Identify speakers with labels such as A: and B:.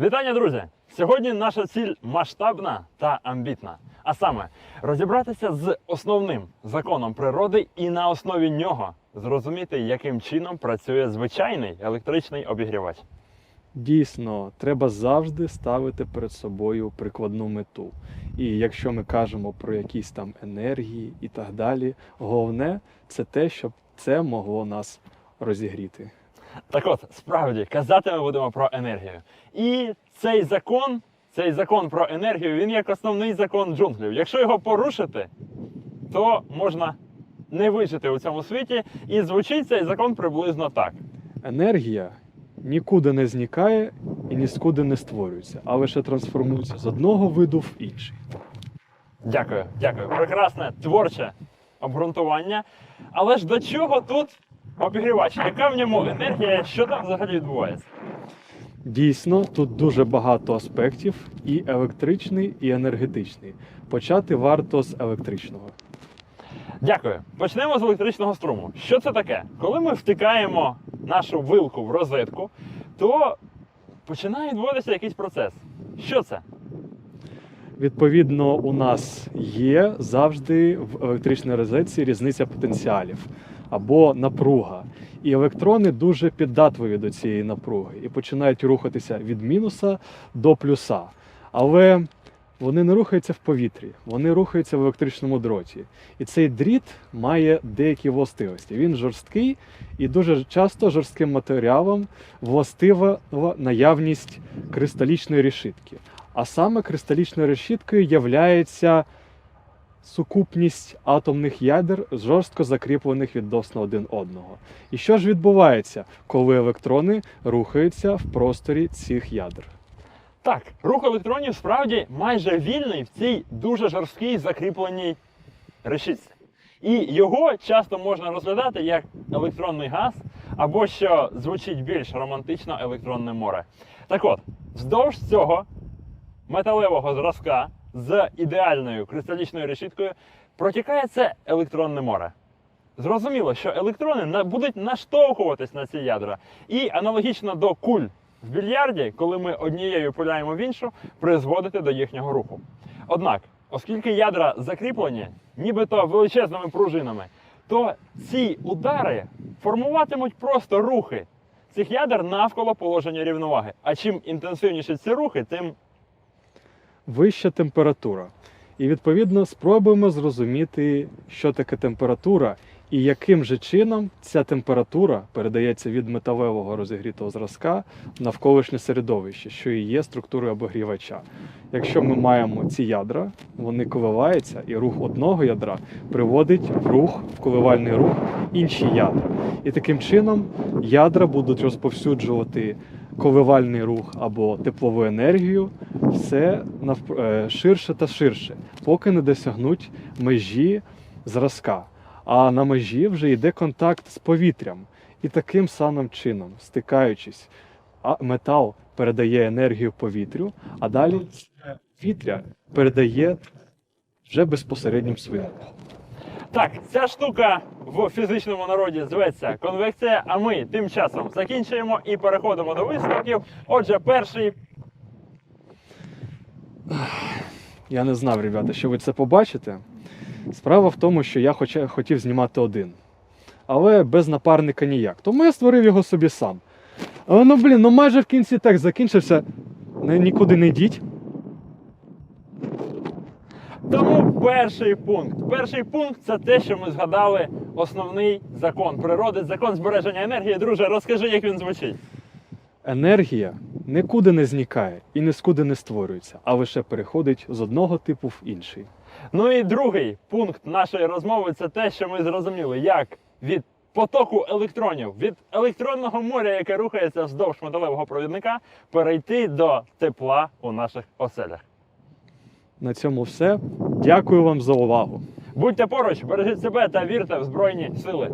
A: Вітання, друзі! Сьогодні наша ціль масштабна та амбітна. А саме розібратися з основним законом природи і на основі нього зрозуміти, яким чином працює звичайний електричний обігрівач.
B: Дійсно, треба завжди ставити перед собою прикладну мету. І якщо ми кажемо про якісь там енергії і так далі, головне це те, щоб це могло нас розігріти.
A: Так от, справді, казати ми будемо про енергію. І цей закон, цей закон про енергію, він як основний закон джунглів. Якщо його порушити, то можна не вижити у цьому світі. І звучить цей закон приблизно так.
B: Енергія нікуди не зникає і ніскуди не створюється, а лише трансформується з одного виду в інший.
A: Дякую, дякую. Прекрасне творче обґрунтування. Але ж до чого тут обігрівач? Яка в ньому енергія? Що там взагалі відбувається?
B: Дійсно, тут дуже багато аспектів, і електричний, і енергетичний. Почати варто з електричного.
A: Дякую. Почнемо з електричного струму. Що це таке? Коли ми втикаємо нашу вилку в розетку, то починає відбуватися якийсь процес. Що це?
B: Відповідно, у нас є завжди в електричній розетці різниця потенціалів або напруга. І електрони дуже піддатливі до цієї напруги і починають рухатися від мінуса до плюса. Але вони не рухаються в повітрі, вони рухаються в електричному дроті. І цей дріт має деякі властивості. Він жорсткий і дуже часто жорстким матеріалом властива наявність кристалічної решітки. А саме кристалічною решіткою являється сукупність атомних ядер, жорстко закріплених відносно один одного. І що ж відбувається, коли електрони рухаються в просторі цих ядер?
A: Так, рух електронів справді майже вільний в цій дуже жорсткій закріпленій решітці. І його часто можна розглядати як електронний газ, або що звучить більш романтично електронне море. Так от, вздовж цього металевого зразка з ідеальною кристалічною решіткою протікає це електронне море. Зрозуміло, що електрони будуть наштовхуватись на ці ядра. І аналогічно до куль в більярді, коли ми однією пуляємо в іншу, призводити до їхнього руху. Однак, оскільки ядра закріплені, нібито величезними пружинами, то ці удари формуватимуть просто рухи цих ядер навколо положення рівноваги. А чим інтенсивніші ці рухи, тим
B: Вища температура. І відповідно спробуємо зрозуміти, що таке температура і яким же чином ця температура передається від металевого розігрітого зразка навколишнє середовище, що і є структурою обогрівача. Якщо ми маємо ці ядра, вони коливаються, і рух одного ядра приводить в рух, в коливальний рух інші ядра. І таким чином ядра будуть розповсюджувати коливальний рух або теплову енергію все е, ширше та ширше, поки не досягнуть межі зразка. А на межі вже йде контакт з повітрям. І таким самим чином, стикаючись, метал передає енергію повітрю, а далі повітря передає вже безпосереднім своїм.
A: Так, ця штука в фізичному народі зветься конвекція, а ми тим часом закінчуємо і переходимо до висновків. Отже, перший
B: Я не знав, ребята, що ви це побачите. Справа в тому, що я хоча- хотів знімати один. Але без напарника ніяк. Тому я створив його собі сам. Але ну блін, ну майже в кінці текст закінчився. Нікуди не йдіть.
A: Тому перший пункт. Перший пункт це те, що ми згадали основний закон природи, закон збереження енергії. Друже, розкажи, як він звучить.
B: Енергія нікуди не зникає і нікуди не створюється, а лише переходить з одного типу в інший.
A: Ну і другий пункт нашої розмови це те, що ми зрозуміли, як від потоку електронів, від електронного моря, яке рухається вздовж металевого провідника, перейти до тепла у наших оселях.
B: На цьому все. Дякую вам за увагу.
A: Будьте поруч, бережіть себе та вірте в Збройні сили.